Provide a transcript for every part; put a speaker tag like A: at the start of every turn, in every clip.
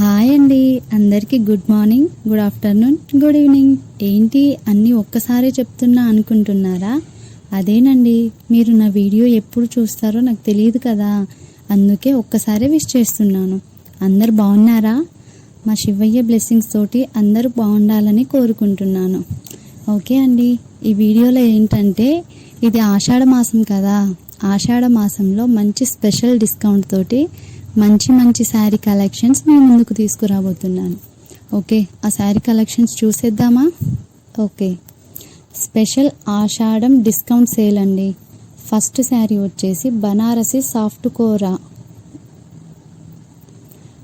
A: Hi అండి. అందరికీ good morning good afternoon good evening. ఏంటి అన్నీ ఒక్కసారే చెప్తున్నా అనుకుంటున్నారా? అదేనండి మీరు నా వీడియో ఎప్పుడు చూస్తారో నాకు తెలియదు కదా. అందుకే ఒక్కసారే విష్ చేస్తున్నాను. అందరు బాగున్నారా? మా శివయ్య బ్లెస్సింగ్స్ తోటి అందరూ బాగుండాలని కోరుకుంటున్నాను. ఓకే అండి ఈ వీడియోలో ఏంటంటే ఇది ఆషాఢ మాసం కదా. ఆషాఢ మాసంలో మంచి స్పెషల్ డిస్కౌంట్ తోటి మంచి మంచి శారీ కలెక్షన్స్ మీ ముందుకు తీసుకురాబోతున్నాను. ఓకే ఆ శారీ కలెక్షన్స్ చూసేద్దామా? Okay. Special Ashadham discount sale అండి. ఫస్ట్ శారీ వచ్చేసి Banarasi soft kora.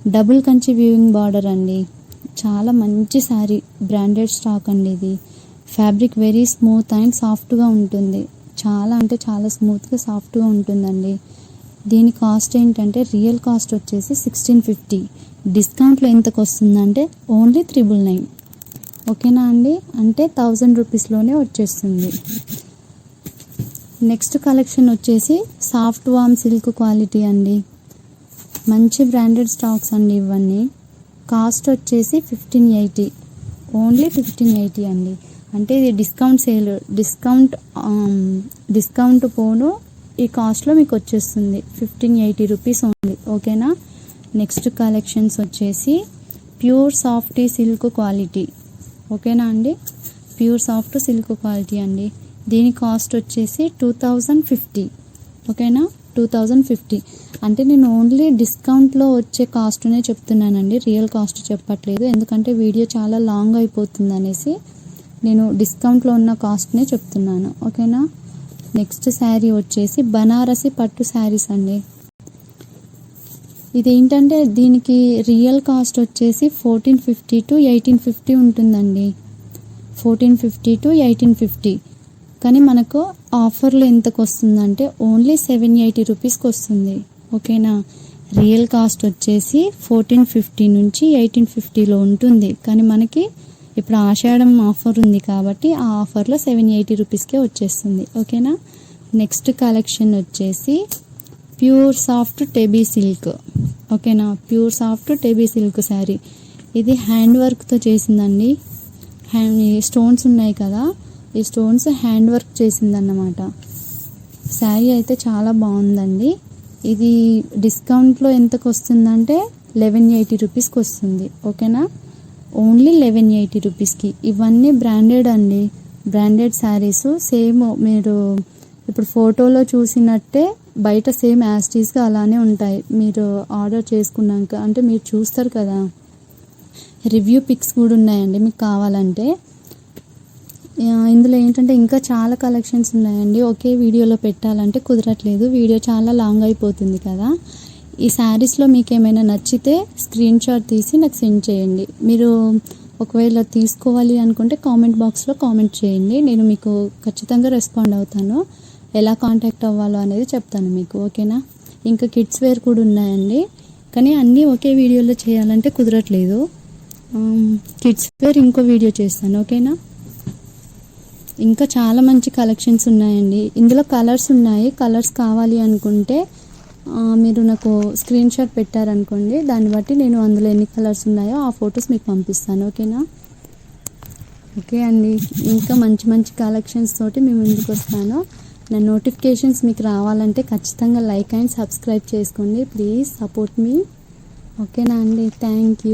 A: Double Kanchi weaving border అండి. చాలా మంచి శారీ బ్రాండెడ్ స్టాక్ అండి ఇది. ఫ్యాబ్రిక్ వెరీ స్మూత్ అండ్ సాఫ్ట్గా ఉంటుంది. చాలా అంటే చాలా స్మూత్గా సాఫ్ట్గా ఉంటుందండి. దీని కాస్ట్ ఏంటంటే రియల్ కాస్ట్ వచ్చేసి సిక్స్టీన్ ఫిఫ్టీ డిస్కౌంట్లో ఎంతకు వస్తుందంటే ఓన్లీ త్రిబుల్ నైన్ ఓకేనా అండి? అంటే థౌజండ్ రూపీస్లోనే వచ్చేస్తుంది. నెక్స్ట్ కలెక్షన్ వచ్చేసి సాఫ్ట్ వామ్ సిల్క్ క్వాలిటీ అండి. మంచి బ్రాండెడ్ స్టాక్స్ అండి ఇవన్నీ. కాస్ట్ వచ్చేసి fifteen eighty only fifteen eighty అండి. అంటే ఇది డిస్కౌంట్ సేల్ డిస్కౌంట్ డిస్కౌంట్ పోను ఈ కాస్ట్లో మీకు వచ్చేస్తుంది. ఫిఫ్టీన్ ఎయిటీ రూపీస్ ఉంది ఓకేనా? నెక్స్ట్ కలెక్షన్స్ వచ్చేసి ప్యూర్ సాఫ్ట్ సిల్క్ క్వాలిటీ ఓకేనా అండి? ప్యూర్ సాఫ్ట్ సిల్క్ క్వాలిటీ అండి. దీని కాస్ట్ వచ్చేసి టూ థౌజండ్ ఫిఫ్టీ ఓకేనా? టూ థౌజండ్ ఫిఫ్టీ అంటే నేను ఓన్లీ డిస్కౌంట్లో వచ్చే కాస్ట్నే చెప్తున్నానండి. రియల్ కాస్ట్ చెప్పట్లేదు. ఎందుకంటే వీడియో చాలా లాంగ్ అయిపోతుంది అనేసి నేను డిస్కౌంట్లో ఉన్న కాస్ట్నే చెప్తున్నాను. ఓకేనా? నెక్స్ట్ శారీ వచ్చేసి బనారసి పట్టు శారీస్ అండి. ఇదేంటంటే దీనికి రియల్ కాస్ట్ వచ్చేసి fourteen fifty to eighteen fifty ఉంటుందండి. Fourteen fifty to eighteen fifty. కానీ మనకు ఆఫర్లో ఎంతకు వస్తుందంటే ఓన్లీ సెవెన్ ఎయిటీ రూపీస్కి వస్తుంది. ఓకేనా? రియల్ కాస్ట్ వచ్చేసి ఫోర్టీన్ ఫిఫ్టీ నుంచి ఎయిటీన్ ఫిఫ్టీలో ఉంటుంది. కానీ మనకి ఇప్పుడు ఆషాఢం ఆఫర్ ఉంది కాబట్టి ఆ ఆఫర్లో సెవెన్ ఎయిటీ రూపీస్కే వచ్చేస్తుంది. ఓకేనా? నెక్స్ట్ కలెక్షన్ వచ్చేసి ప్యూర్ సాఫ్ట్ టెబీ సిల్క్. ఓకేనా? ప్యూర్ సాఫ్ట్ టెబీ సిల్క్ శారీ. ఇది హ్యాండ్ వర్క్తో చేసిందండి. హ్యాండ్ స్టోన్స్ ఉన్నాయి కదా ఈ స్టోన్స్ హ్యాండ్ వర్క్ చేసిందన్నమాట. శారీ అయితే చాలా బాగుందండి. ఇది డిస్కౌంట్లో ఎంతకు వస్తుందంటే లెవెన్ ఎయిటీ రూపీస్కి వస్తుంది ఓకేనా? ఓన్లీ లెవెన్ ఎయిటీ రూపీస్కి. ఇవన్నీ బ్రాండెడ్ అండి. బ్రాండెడ్ శారీస్. సేమ్ మీరు ఇప్పుడు ఫోటోలో చూసినట్టే బయట సేమ్ యాస్టీస్గా అలానే ఉంటాయి. మీరు ఆర్డర్ చేసుకున్నాక అంటే మీరు చూస్తారు కదా. రివ్యూ పిక్స్ కూడా ఉన్నాయండి మీకు కావాలంటే. ఇందులో ఏంటంటే ఇంకా చాలా కలెక్షన్స్ ఉన్నాయండి. ఒకే వీడియోలో పెట్టాలంటే కుదరట్లేదు. వీడియో చాలా లాంగ్ అయిపోతుంది కదా. ఈ శారీస్లో మీకు ఏమైనా నచ్చితే స్క్రీన్ షాట్ తీసి నాకు సెండ్ చేయండి. మీరు ఒకవేళ తీసుకోవాలి అనుకుంటే కామెంట్ బాక్స్లో కామెంట్ చేయండి. నేను మీకు ఖచ్చితంగా రెస్పాండ్ అవుతాను. ఎలా కాంటాక్ట్ అవ్వాలో అనేది చెప్తాను మీకు ఓకేనా? ఇంకా కిడ్స్ వేర్ కూడా ఉన్నాయండి. కానీ అన్నీ ఒకే వీడియోలో చేయాలంటే కుదరట్లేదు. కిడ్స్ వేర్ ఇంకో వీడియో చేస్తాను ఓకేనా? ఇంకా చాలా మంచి కలెక్షన్స్ ఉన్నాయండి. ఇందులో కలర్స్ ఉన్నాయి. కలర్స్ కావాలి అనుకుంటే మీరు నాకు స్క్రీన్ షాట్ పెట్టారనుకోండి దాన్ని బట్టి నేను అందులో ఎన్ని కలర్స్ ఉన్నాయో ఆ ఫొటోస్ మీకు పంపిస్తాను ఓకేనా? ఓకే అండి. ఇంకా మంచి మంచి కలెక్షన్స్ తోటి మేము ముందుకు వస్తాను. నా నోటిఫికేషన్స్ మీకు రావాలంటే ఖచ్చితంగా లైక్ అండ్ సబ్స్క్రైబ్ చేసుకోండి. ప్లీజ్ సపోర్ట్ మీ ఓకేనా అండి? Thank you